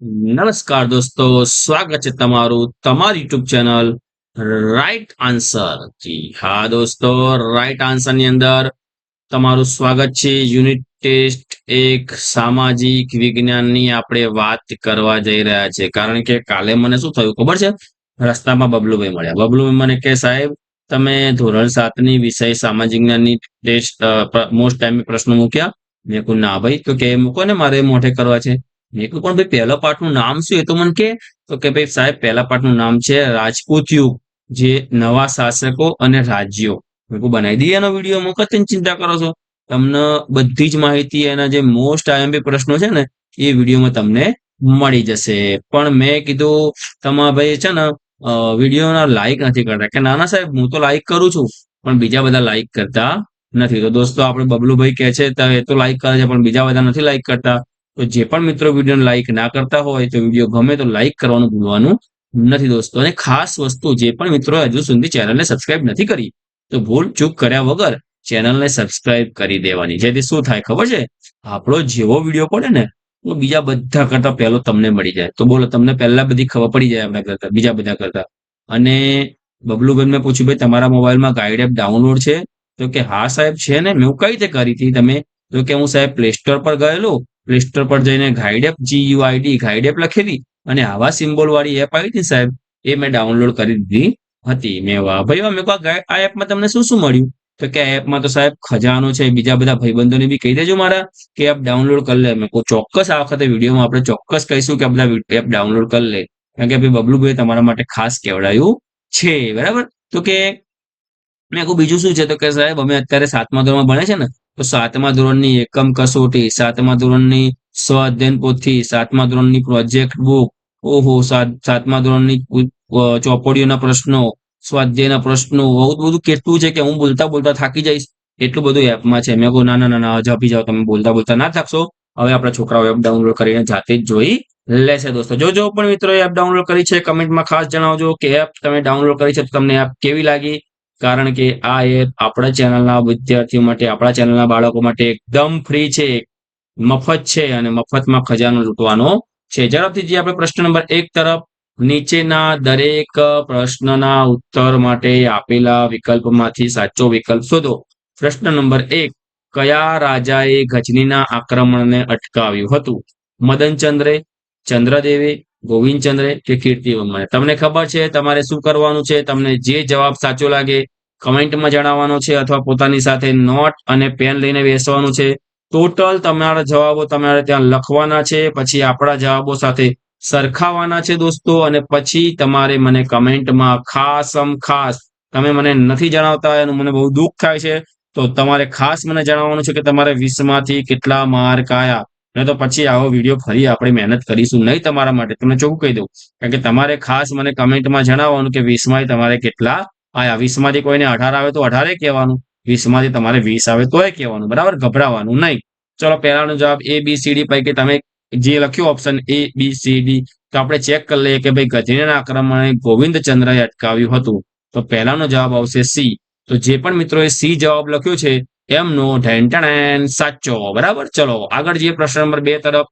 નમસ્કાર દોસ્તો, સ્વાગત છે તમારું તમારી યુટ્યુબ ચેનલ રાઈટ આન્સર જી હા દોસ્તો રાઈટ આન્સરની અંદર તમારું સ્વાગત છે. યુનિટ ટેસ્ટ એક સામાજિક વિજ્ઞાનની આપણે વાત કરવા જઈ રહ્યા છે. કારણ કે કાલે મને શું થયું ખબર છે? રસ્તામાં બબલુભાઈ મળ્યા. બબલુભાઈ મને કે સાહેબ, તમે ધોરણ સાતની વિષય સામાજિક જ્ઞાનની ટેસ્ટ મોસ્ટ ટાઈમ પ્રશ્નો મૂક્યા. મેં કહું, ના ભાઈ, તો કે, મૂકો ને મારે મોઢે કરવા છે. મેં પણ ભાઈ, પહેલા પાઠનું નામ શું? એ તો મને કે, તો કે, ભાઈ, સાહેબ, પહેલા પાઠનું નામ છે રાજપૂત યુગ જે નવા શાસકો અને રાજ્યો. મેં કહ્યું બનાવી દઈએ એનો વીડિયો? મૂકો ચિંતા કરો છો? તમને બધી જ માહિતી એના જે મોસ્ટ આઈએમપી પ્રશ્નો છે ને, એ વિડીયોમાં તમને મળી જશે. પણ મેં કીધું, તમારા ભાઈ છે ને વિડીયોના લાઈક નથી કરતા. કે નાના સાહેબ, હું તો લાઈક કરું છું, પણ બીજા બધા લાઈક કરતા નથી. તો દોસ્તો, આપણે બબલુભાઈ કહે છે, તો, એ તો લાઈક કરે છે, પણ બીજા બધા નથી લાઈક કરતા. તો જે પણ મિત્રો વીડિયો લાઈક ના કરતા હોય તો વીડિયો ગમે તો લાઈક કરવાનું ભૂલવાનું નથી દોસ્તો. અને ખાસ વસ્તુ જે પણ મિત્રો હજુ સુધી ચેનલને સબસ્ક્રાઇબ નથી કરી, તો ભૂલ ચૂક કર્યા વગર ચેનલને સબસ્ક્રાઇબ કરી દેવાની. જેથી શું થાય ખબર છે? આપણો જેવો વીડિયો પડે ને બીજા બધા કરતા પહેલો તમને મળી જાય. તો બોલો, તમને પહેલા બધી ખબર પડી જાય આપણા કરતા, બીજા બધા કરતા. અને બબલુબેન મેં પૂછ્યું, ભાઈ, તમારા મોબાઈલમાં ગાઈડ એપ ડાઉનલોડ છે? તો કે, હા સાહેબ, છે ને. મેં કઈ રીતે કરી હતી? તમે તો કે હું સાહેબ પ્લે સ્ટોર પર ગયેલો પ્લે સ્ટોર પર જઈને ગાઈડ એપ જી યુઆઈડી ગાઈડ એપ લખેલી અને આવા સિમ્બોલ વાળી એપ આવી હતી સાહેબ. એ મેં ડાઉનલોડ કરી દીધી હતી. મેં વાહ ભાઈ વાહ મેં કહું આ એપમાં તમને શું શું મળ્યું? તો કે એપમાં તો સાહેબ ખજાનો છે, બીજા બધા ભાઈબંધોને બી કહી દેજો મારા કે એપ ડાઉનલોડ કરી લે. મેં કહું ચોક્કસ આ વખતે વિડીયોમાં આપણે ચોક્કસ કહીશું કે બધા એપ ડાઉનલોડ કરી લે. કારણ કે ભાઈ બબલુભાઈ તમારા માટે ખાસ કહેવડાયું છે, બરાબર? તો કે મેં કહું બીજું શું છે? તો કે સાહેબ, અમે અત્યારે સાતમા ધોરણમાં ભણે છે ને તો સાતમા ધોરણની એકમ કસોટી, સાતમા ધોરણની સ્વ અધ્યયન પોથી, સાતમા ધોરણની પ્રોજેક્ટ બુક, ઓહો સાતમા ધોરણની ચોપડીઓના પ્રશ્નો, સ્વાધ્યાયના પ્રશ્નો, બહુ બધું કેટલું છે કે હું બોલતા બોલતા થાકી જઈશ. એટલું બધું એપમાં છે. મેં કહું ના ના ના જપી જાઓ, તમે બોલતા બોલતા ના થાકશો. હવે આપણા છોકરાઓ એપ ડાઉનલોડ કરીને જાતે જ જોઈ લેશે દોસ્તો. જો જો પણ મિત્રો એપ ડાઉનલોડ કરી છે, કમેન્ટમાં ખાસ જણાવજો કે એપ તમે ડાઉનલોડ કરી છે તો તમને એપ કેવી લાગી? કારણ કે આ એપ આપણા ચેનલના વિદ્યાર્થીઓ માટે, આપણા ચેનલના બાળકો માટે એકદમ ફ્રી છે મફત છે અને મફતમાં ખજાનો લૂંટવાનો છે. ઝડપથી જે આપણે પ્રશ્ન નંબર એક તરફ. નીચેના દરેક પ્રશ્નના ઉત્તર માટે આપેલા વિકલ્પમાંથી સાચો વિકલ્પ શોધો. પ્રશ્ન નંબર એક. કયા રાજાએ ગજનીના આક્રમણને અટકાવ્યું હતું? મદનચંદ્રે, ચંદ્રદેવે ગોવિંદચંદ્રે કે કીર્તિવર્મને તમને ખબર છે, તમારે શું કરવાનું છે? તમને જે જવાબ સાચો લાગે, કમેન્ટમાં જણાવવાનો છે અથવા પોતાની સાથે નોટ અને પેન લઈને બેસવાનું છે. ટોટલ તમારા જવાબો તમારે ત્યાં લખવાના છે, પછી આપણા જવાબો સાથે સરખાવાના છે દોસ્તો, અને પછી તમારે મને કમેન્ટમાં ખાસમ ખાસ, તમે મને નથી જણાવતા, એનું મને બહુ દુઃખ થાય છે, તો તમારે ખાસ મને જણાવવાનું છે કે તમારે વીસમાંથી કેટલા માર્ક આયા? નહીં તો પછી આવો વીડિયો ફરી આપણે મહેનત કરીશું. નહીં તમારા માટે, તમને ચોખ્ખું કહી દઉં. કારણ કે તમારે ખાસ મને કમેન્ટમાં જણાવવાનું કે વીસમાં તમારે કેટલા? આયા વીસમાંથી કોઈને અઢાર આવે તો અઢારે કહેવાનું. વીસમાંથી તમારે વીસ આવે તોય કહેવાનું. બરાબર? ગભરાવાનું નહીં. ચલો, પહેલાનો જવાબ એ બી સી ડી પૈકી તમે જે લખ્યું option A B C D તો આપણે ચેક કરી લઈએ કે ભાઈ ગજનીના આક્રમણે ગોવિંદચંદ્રએ અટકાવ્યું હતું. તો પહેલાનો જવાબ આવશે સી તો જે પણ મિત્રોએ સી જવાબ લખ્યો છે એમનો ઢેન્ટણ સાચો. બરાબર? ચલો, આગળ જઈએ પ્રશ્ન નંબર બે તરફ.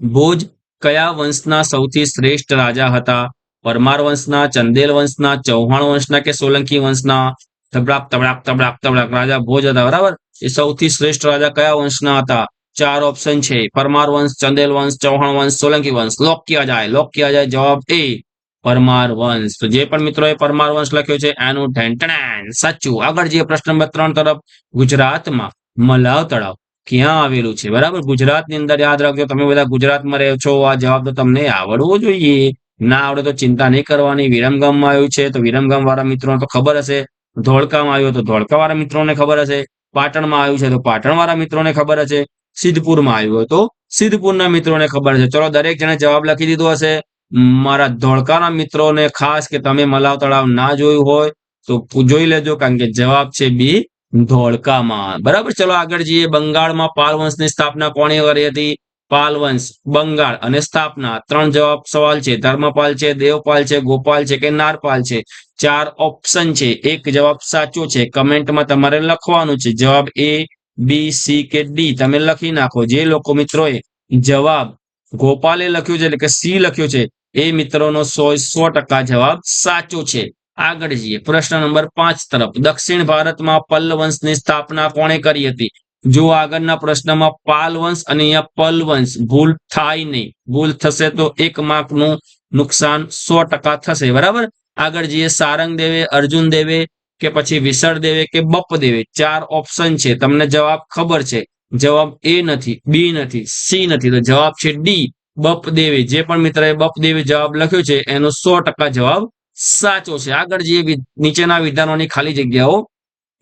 ભોજ કયા વંશના સૌથી શ્રેષ્ઠ રાજા હતા? પરમાર વંશના, ચંદેલ વંશના, ચૌહાણ વંશના કે સોલંકી વંશના? તબડાક તબડાક તબડાક તબડાક રાજા ભોજ હતા, બરાબર? એ સૌથી શ્રેષ્ઠ રાજા કયા વંશના હતા? ચાર ઓપ્શન છે. પરમાર વંશ, ચંદેલ વંશ, ચૌહાણ વંશ, સોલંકી વંશ. લોક કિયા જાય? લોક કિયા જાય? જવાબ એ પરમાર વંશ તો જે પણ મિત્રોએ પરમાર વંશ લખ્યો છે એનું ઢેંટણ સાચું. આગળ જે પ્રશ્ન નંબર ત્રણ તરફ. ગુજરાતમાં મલાવ તળાવ ક્યાં આવેલું છે? બરાબર? ગુજરાતની અંદર યાદ રાખજો, તમે બધા ગુજરાતમાં રહો છો, આ જવાબ તો તમને આવડવો જોઈએ. ના આવડે તો ચિંતા નહીં કરવાની. વિરમગામમાં આવ્યું છે, તો વિરમગામ વાળા મિત્રોને તો ખબર હશે. ધોળકામાં આવ્યું તો ધોળકા વાળા મિત્રોને ખબર હશે. પાટણમાં આવ્યું છે, તો પાટણ વાળા મિત્રોને ખબર હશે. સિદ્ધપુરમાં આવ્યું તો સિદ્ધપુરના મિત્રોને ખબર છે ચલો, દરેક જણે જવાબ લખી દીધો હશે. મારા ધોળકાના મિત્રોને ખાસ કે તમે મલાવ તળાવ ના જોયું હોય, તો જોઈ લેજો, કારણ કે જવાબ છે બી, ધોળકામાં. બરાબર? ચલો આગળ જઈએ. બંગાળમાં પાલવંશની સ્થાપના કોણે કરી હતી? પાલવંશ, બંગાળ અને સ્થાપના. ત્રણ જવાબ સવાલ છે. ધર્મપાલ છે, દેવપાલ છે, ગોપાલ છે કે નારપાલ છે? ચાર ઓપ્શન છે. એક જવાબ સાચો છે. કમેન્ટમાં તમારે લખવાનું છે. જવાબ એ, બી, સી કે ડી. તમે લખી નાખો. જે લોકો મિત્રોએ જવાબ ગોપાલે લખ્યું છે, એટલે કે સી લખ્યું છે એ મિત્રોનો સો સો ટકા જવાબ સાચો છે. આગળ જઈએ. પ્રશ્ન નંબર પાંચ તરફ. દક્ષિણ ભારતમાં પલ્લ વંશની સ્થાપના કોણે કરી હતી? જો આગળના પ્રશ્નમાં પાલ વંશ અને અહીંયા પલ વંશ ભૂલ થાય નહીં. ભૂલ થશે તો એક માર્કનું નુકસાન સો ટકા થશે. બરાબર? આગળ જઈએ. સારંગ દેવે, અર્જુન દેવે કે પછી વિસળ દેવે કે બપ દેવે? ચાર ઓપ્શન છે. તમને જવાબ ખબર છે. જવાબ એ નથી, બી નથી, સી નથી. તો જવાબ છે ડી. બપ દેવે, જે પણ મિત્રએ બપ દેવી જવાબ લખ્યો છે, એનો સો ટકા જવાબ સાચો છે. આગળ જે નીચેના વિધાનોની ખાલી જગ્યાઓ.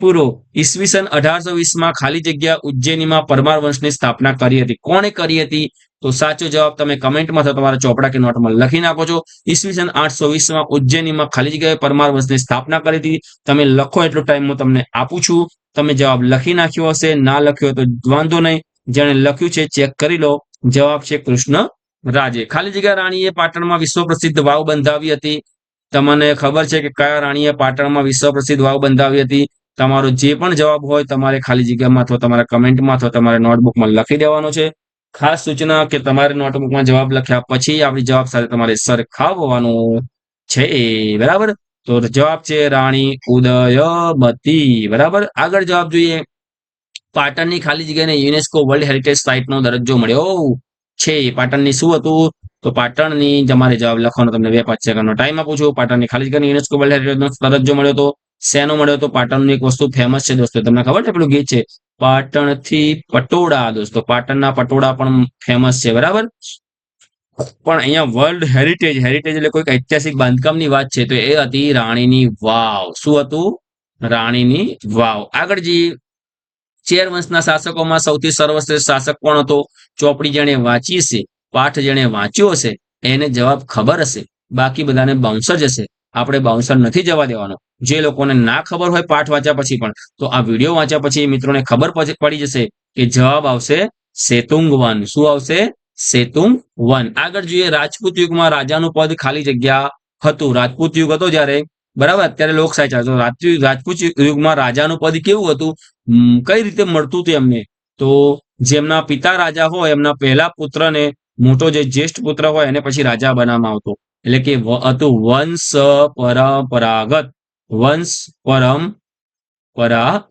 પૂરો. ઈસવીસન અઢારસો વીસમાં ખાલી જગ્યા ઉજ્જૈનીમાં પરમાર વંશની સ્થાપના કરી હતી. કોણે કરી હતી? તો સાચો જવાબ તમે કમેન્ટમાં અથવા તમારા ચોપડા કે નોટમાં લખી નાખો છો. ઈસવીસન આઠસો વીસમાં ઉજ્જૈનીમાં ખાલી જગ્યાએ પરમાર વંશની સ્થાપના કરી હતી. તમે લખો એટલો ટાઈમ હું તમને આપું છું. તમે જવાબ લખી નાખ્યો હશે, ના લખ્યો તો વાંધો નહીં. જેણે લખ્યું છે, ચેક કરી લો. જવાબ છે કૃષ્ણ રાજે. ખાલી જગ્યા રાણીએ પાટણમાં વિશ્વ પ્રસિદ્ધ વાવ બંધાવી હતી. તમને ખબર છે કે કયા રાણીએ પાટણમાં વિશ્વ પ્રસિદ્ધ વાવ બંધાવી હતી? તમારો જે પણ જવાબ હોય તમારે ખાલી જગ્યામાં અથવા તમારા કમેન્ટમાં અથવા તમારે નોટબુકમાં લખી દેવાનો છે. ખાસ સૂચના કે તમારે નોટબુકમાં જવાબ લખ્યા પછી આપણી જવાબ સાથે તમારે સરખાવવાનો છે. બરાબર? તો જવાબ છે રાણી ઉદયમતી બરાબર? આગળ જવાબ જોઈએ. પાટણની ખાલી જગ્યાને યુનેસ્કો વર્લ્ડ હેરિટેજ સાઇટનો દરજ્જો મળ્યો. છે પાટણની શું હતું? તો પાટણની તમારે જવાબ લખવાનો તમને બે પાંચ સેકન્ડનો ટાઈમ આપું છું. પાટણની ખાલી જગ્યાની યુનેસ્કો વર્લ્ડ હેરિટેજનો દરજ્જો મળ્યો તો, શેનો મળ્યો તો? પાટણનું એક વસ્તુ ફેમસ છે દોસ્તો, તમને ખબર છે પેલું ગીત છે? પાટણથી પટોળા, દોસ્તો. પાટણના પટોળા પણ ફેમસ છે, બરાબર? પણ અહીંયા વર્લ્ડ હેરિટેજ હેરિટેજ એટલે કોઈક ઐતિહાસિક બાંધકામની વાત છે. તો એ હતી રાણીની વાવ. શું હતું? રાણીની વાવ. આગળ જઈએ. ચેર વંશના શાસકોમાં સૌથી સર્વશ્રેષ્ઠ શાસક કોણ હતો? ચોપડી જેણે વાંચી છે, પાઠ જેણે વાંચ્યો હશે એને જવાબ ખબર હશે. બાકી બધાને બાઉન્સર હશે. આપણે બાઉન્સર નથી જવા દેવાનો. જે લોકોને ના ખબર હોય પાઠ વાંચ્યા પછી પણ. તો આ વીડિયો વાંચ્યા પછી મિત્રોને ખબર પડી જશે કે જવાબ આવશે સેતુંગ વન. શું આવશે? સેતુંગ વન. આગળ જોઈએ, રાજપૂત યુગમાં રાજાનું પદ ખાલી જગ્યા હતું. રાજપૂત યુગ હતો જ્યારે બરાબર? અત્યારે લોકશાહી ચાલતો રાજપૂત રાજપૂત યુગમાં રાજાનું પદ કેવું હતું? કઈ રીતે મળતું હતું એમને? તો જેમના પિતા રાજા હોય, એમના પહેલા પુત્રને મોટો જે જ્યેષ્ઠ પુત્ર હોય, એને પછી રાજા બનાવવામાં આવતો. એટલે કે હતું વંશ પરંપરાગત. વંશ પરમ પરાગત.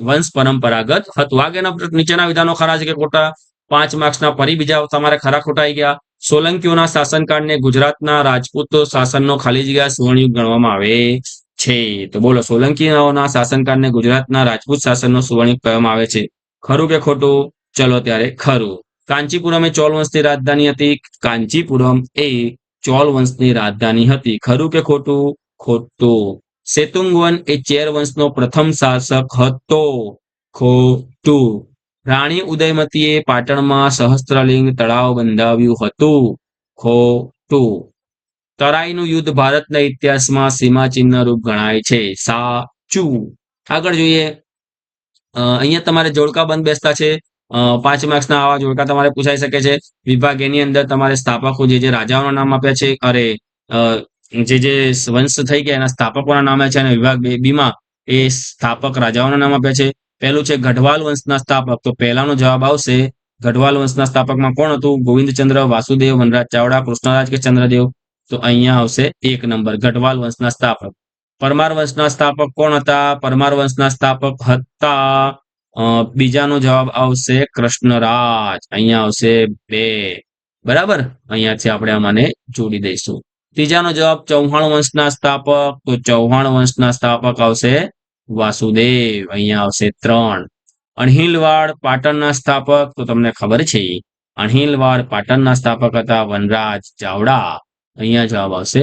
વંશ પરંપરાગત હતું. આગળના નીચેના વિધાનો ખરા છે કે ખોટા? પાંચ માર્ક્સના ફરી બીજા તમારે ખરા ખોટાઈ ગયા. સોલંકીઓના શાસનકાળને ગુજરાતના રાજપૂત શાસનનો ખાલી જગ્યા સુવર્ણયુગ ગણવામાં આવે છે. તો બોલો, સોલંકીઓના શાસનકાળને ગુજરાતના રાજપૂત શાસનનો સુવર્ણયુગ કહેવામાં આવે છે. ખરું કે ખોટું? ચલો ત્યારે ખરું. કાંચીપુરમ એ ચોલ વંશની રાજધાની હતી. કાંચીપુરમ એ ચોલ વંશની રાજધાની હતી. ખરું કે ખોટું? ખોટું. સેતુંગવન એ ચેર વંશનો પ્રથમ શાસક હતો. ખોટું. રાણી ઉદયમતીએ પાટણમાં સહસ્ત્રલિંગ તળાવ બંધાવ્યું હતું. ખોટું તરાઈનું યુદ્ધ ભારતના ઇતિહાસમાં સીમાચિહ્ન રૂપ ગણાય છે. સાચું આગળ જોઈએ. અહીંયા તમારે જોડકા બંધ બેસતા છે. પાંચ માર્ક્સના આવા જોડકા તમારે પૂછાઈ શકે છે. વિભાગ એની અંદર તમારે સ્થાપકો જે જે રાજાઓના નામ આપ્યા છે, અરે જે જે વંશ થઈ ગયા એના સ્થાપકોના નામ છે અને વિભાગ બીમાં એ સ્થાપક રાજાઓના નામ આપ્યા છે. પહેલું છે ગઢવાલ વંશના સ્થાપક. તો પહેલાનો જવાબ આવશે ગઢવાલ વંશના સ્થાપકમાં કોણ હતું? ગોવિંદચંદ્ર, વાસુદેવ, વનરાજ ચાવડા, કૃષ્ણરાજ કે ચંદ્રદેવ? તો અહીંયા આવશે એક નંબર ગઢવાલ વંશના સ્થાપક. પરમાર વંશના સ્થાપક કોણ હતા? પરમાર વંશના સ્થાપક હતા બીજાનો જવાબ આવશે કૃષ્ણરાજ. અહીંયા આવશે બે. બરાબર? અહીંયાથી આપણે આમાંને જોડી દઈશું. ત્રીજાનો જવાબ ચૌહાણ વંશના સ્થાપક. તો ચૌહાણ વંશના સ્થાપક આવશે વાસુદેવ અહીંયા આવશે ત્રણ. અણહિલવાડ પાટણના સ્થાપક, તો તમને ખબર છે અણહિલવાડ પાટણના સ્થાપક હતા વનરાજ ચાવડા. અહીંયા જવાબ આવશે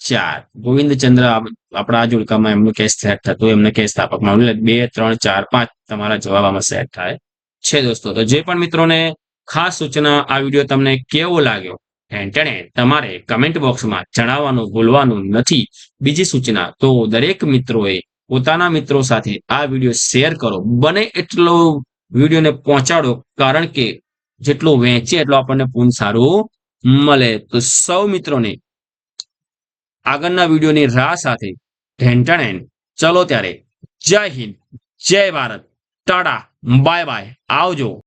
ચાર. ગોવિંદચંદ્ર આપણા આ જોડકામાં એમનું કેસ સેટ થતું, એમને કેસ સ્થાપકમાં બે, ત્રણ, ચાર, પાંચ તમારા જવાબ આમાં સેટ થાય. છે દોસ્તો, તો જે પણ મિત્રોને ખાસ સૂચના આ વીડિયો તમને કેવો લાગ્યો? ટેણે તમારે કમેન્ટ બોક્સમાં જણાવવાનું, ભૂલવાનું નથી. બીજી સૂચના, તો દરેક મિત્રોએ પોતાના મિત્રો સાથે આ વીડિયો શેર કરો. બને એટલો વિડીયોને પહોંચાડો, કારણ કે જેટલું વહેંચે એટલો આપણને પૂન સારું મળે. તો સૌ મિત્રોને આગળના વિડીયોની રાહ સાથે ઢેંટણેન ચલો ત્યારે જય હિન્દ, જય ભારત. Tata, bye bye. આવજો.